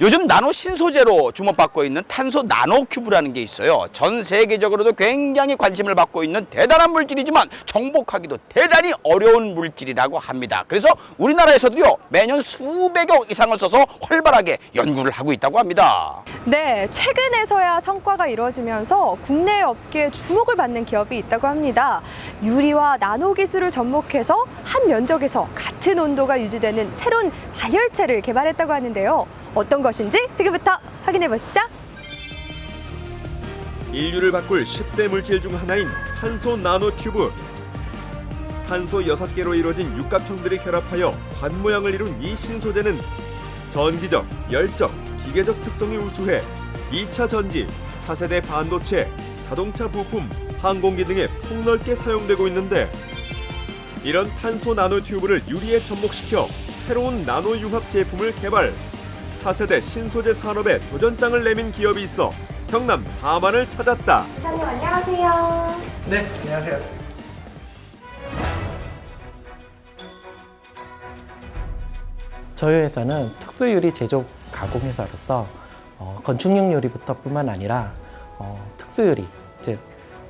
요즘 나노 신소재로 주목받고 있는 탄소 나노 큐브라는 게 있어요. 전 세계적으로도 굉장히 관심을 받고 있는 대단한 물질이지만 정복하기도 대단히 어려운 물질이라고 합니다. 그래서 우리나라에서도요 매년 수백억 이상을 써서 활발하게 연구를 하고 있다고 합니다. 네, 최근에서야 성과가 이루어지면서 국내 업계에 주목을 받는 기업이 있다고 합니다. 유리와 나노 기술을 접목해서 한 면적에서 같은 온도가 유지되는 새로운 발열체를 개발했다고 하는데요. 어떤 것인지 지금부터 확인해 보시죠. 인류를 바꿀 10대 물질 중 하나인 탄소 나노 튜브. 탄소 6개로 이루어진 육각형들이 결합하여 관 모양을 이룬 이 신소재는 전기적, 열적, 기계적 특성이 우수해 2차 전지, 차세대 반도체, 자동차 부품, 항공기 등에 폭넓게 사용되고 있는데 이런 탄소 나노 튜브를 유리에 접목시켜 새로운 나노 융합 제품을 개발. 차세대 신소재 산업에 도전장을 내민 기업이 있어 경남 하만을 찾았다. 이사님 안녕하세요. 네, 안녕하세요. 저희 회사는 특수유리 제조 가공 회사로서 어, 건축용 유리부터 뿐만 아니라 어, 특수유리, 즉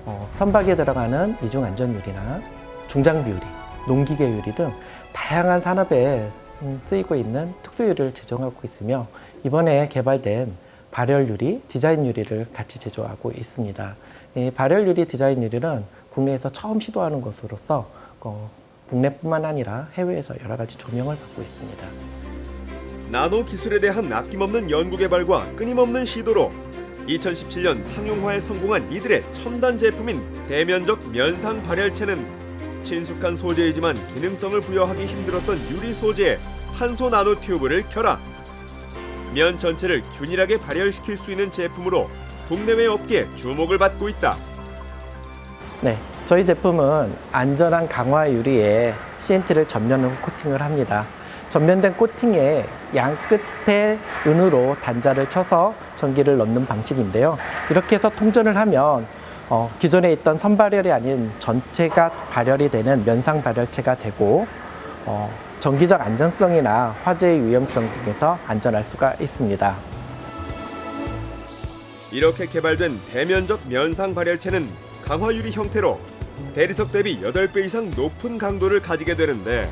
어, 선박에 들어가는 이중 안전 유리나 중장비 유리, 농기계 유리 등 다양한 산업에 음, 쓰이고 있는 특수유리를 제조하고 있으며 이번에 개발된 발열 유리, 디자인 유리를 같이 제조하고 있습니다. 이 발열 유리, 디자인 유리는 국내에서 처음 시도하는 것으로서 어, 국내뿐만 아니라 해외에서 여러 가지 조명을 받고 있습니다. 나노 기술에 대한 아낌없는 연구 개발과 끊임없는 시도로 2017년 상용화에 성공한 이들의 첨단 제품인 대면적 면상 발열체는 친숙한 소재이지만 기능성을 부여하기 힘들었던 유리 소재에 탄소 나노 튜브를 결합. 면 전체를 균일하게 발열시킬 수 있는 제품으로 국내외 업계에 주목을 받고 있다. 네, 저희 제품은 안전한 강화 유리에 CNT를 전면으로 코팅을 합니다. 전면된 코팅에 양 끝에 은으로 단자를 쳐서 전기를 넣는 방식인데요. 이렇게 해서 통전을 하면 어, 기존에 있던 선발열이 아닌 전체가 발열이 되는 면상 발열체가 되고 어, 전기적 안전성이나 화재의 위험성 등에서 안전할 수가 있습니다. 이렇게 개발된 대면적 면상 발열체는 강화 유리 형태로 대리석 대비 8배 이상 높은 강도를 가지게 되는데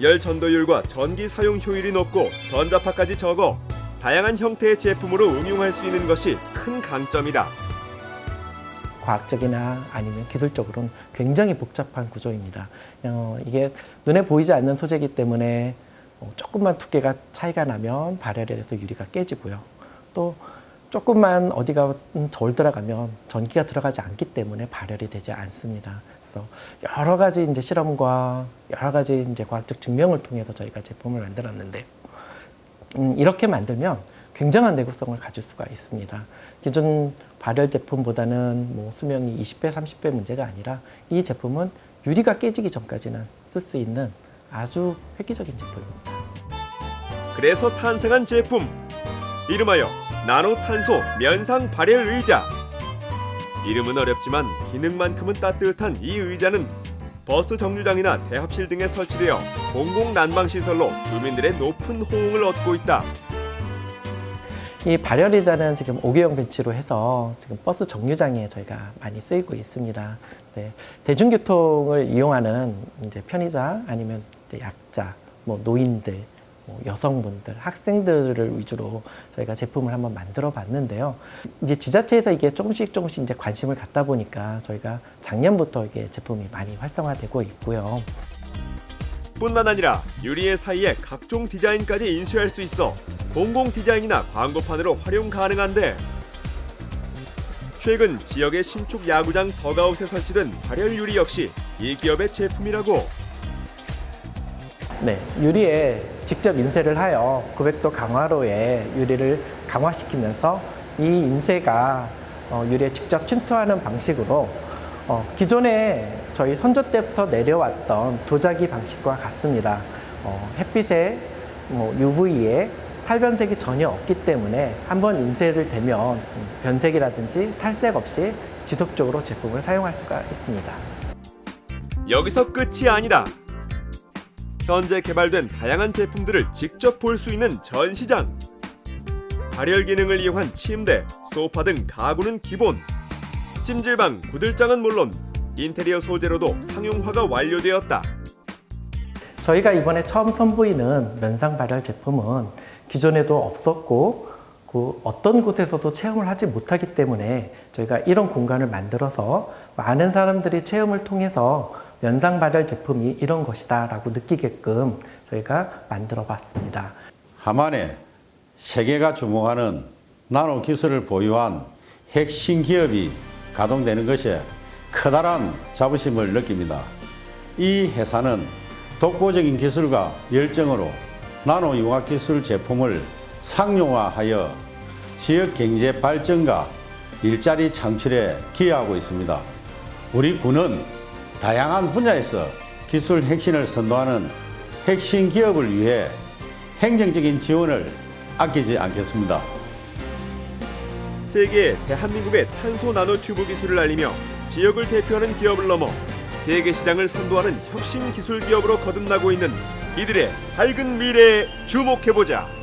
열 전도율과 전기 사용 효율이 높고 전자파까지 적어 다양한 형태의 제품으로 응용할 수 있는 것이 큰 강점이다. 과학적이나 아니면 기술적으로는 굉장히 복잡한 구조입니다. 어, 이게 눈에 보이지 않는 소재이기 때문에 어, 조금만 두께가 차이가 나면 발열이 돼서 유리가 깨지고요. 또 조금만 어디가 음, 절 들어가면 전기가 들어가지 않기 때문에 발열이 되지 않습니다. 그래서 여러 가지 이제 실험과 여러 가지 이제 과학적 증명을 통해서 저희가 제품을 만들었는데 음, 이렇게 만들면 굉장한 내구성을 가질 수가 있습니다. 기존 발열 제품보다는 뭐 수명이 20배, 30배 문제가 아니라 이 제품은 유리가 깨지기 전까지는 쓸 수 있는 아주 획기적인 제품입니다. 그래서 탄생한 제품 이름하여 나노탄소 면상 발열 의자. 이름은 어렵지만 기능만큼은 따뜻한 이 의자는 버스 정류장이나 대합실 등에 설치되어 공공 난방 시설로 주민들의 높은 호응을 얻고 있다. 이 발열의자는 지금 5개형 벤치로 해서 지금 버스 정류장에 저희가 많이 쓰이고 있습니다. 네, 대중교통을 이용하는 이제 편의자 아니면 이제 약자, 뭐 노인들, 뭐 여성분들, 학생들을 위주로 저희가 제품을 한번 만들어 봤는데요. 이제 지자체에서 이게 조금씩 조금씩 이제 관심을 갖다 보니까 저희가 작년부터 이게 제품이 많이 활성화되고 있고요. 뿐만 아니라 유리의 사이에 각종 디자인까지 인쇄할 수 있어 공공 디자인이나 광고판으로 활용 가능한데 최근 지역의 신축 야구장 더가웃에 설치된 발열 유리 역시 이 기업의 제품이라고 네, 유리에 직접 인쇄를 하여 900도 강화로에 유리를 강화시키면서 이 인쇄가 어, 유리에 직접 침투하는 방식으로 어, 기존에 저희 선조 때부터 내려왔던 도자기 방식과 같습니다. 어, 햇빛에 뭐 UV에 탈변색이 전혀 없기 때문에 한번 인쇄를 되면 변색이라든지 탈색 없이 지속적으로 제품을 사용할 수가 있습니다. 여기서 끝이 아니다. 현재 개발된 다양한 제품들을 직접 볼 수 있는 전시장. 발열 기능을 이용한 침대, 소파 등 가구는 기본. 찜질방, 구들장은 물론 인테리어 소재로도 상용화가 완료되었다. 저희가 이번에 처음 선보이는 면상 발열 제품은 기존에도 없었고 그 어떤 곳에서도 체험을 하지 못하기 때문에 저희가 이런 공간을 만들어서 많은 사람들이 체험을 통해서 면상 발열 제품이 이런 것이다라고 느끼게끔 저희가 만들어 봤습니다. 하만에 세계가 주목하는 나노 기술을 보유한 핵심 기업이 가동되는 것에 커다란 자부심을 느낍니다. 이 회사는 독보적인 기술과 열정으로 나노 융합 기술 제품을 상용화하여 지역 경제 발전과 일자리 창출에 기여하고 있습니다. 우리 군은 다양한 분야에서 기술 혁신을 선도하는 핵심 기업을 위해 행정적인 지원을 아끼지 않겠습니다. 세계에 대한민국의 탄소 나노 튜브 기술을 알리며 지역을 대표하는 기업을 넘어 세계 시장을 선도하는 혁신 기술 기업으로 거듭나고 있는 이들의 밝은 미래에 주목해 보자.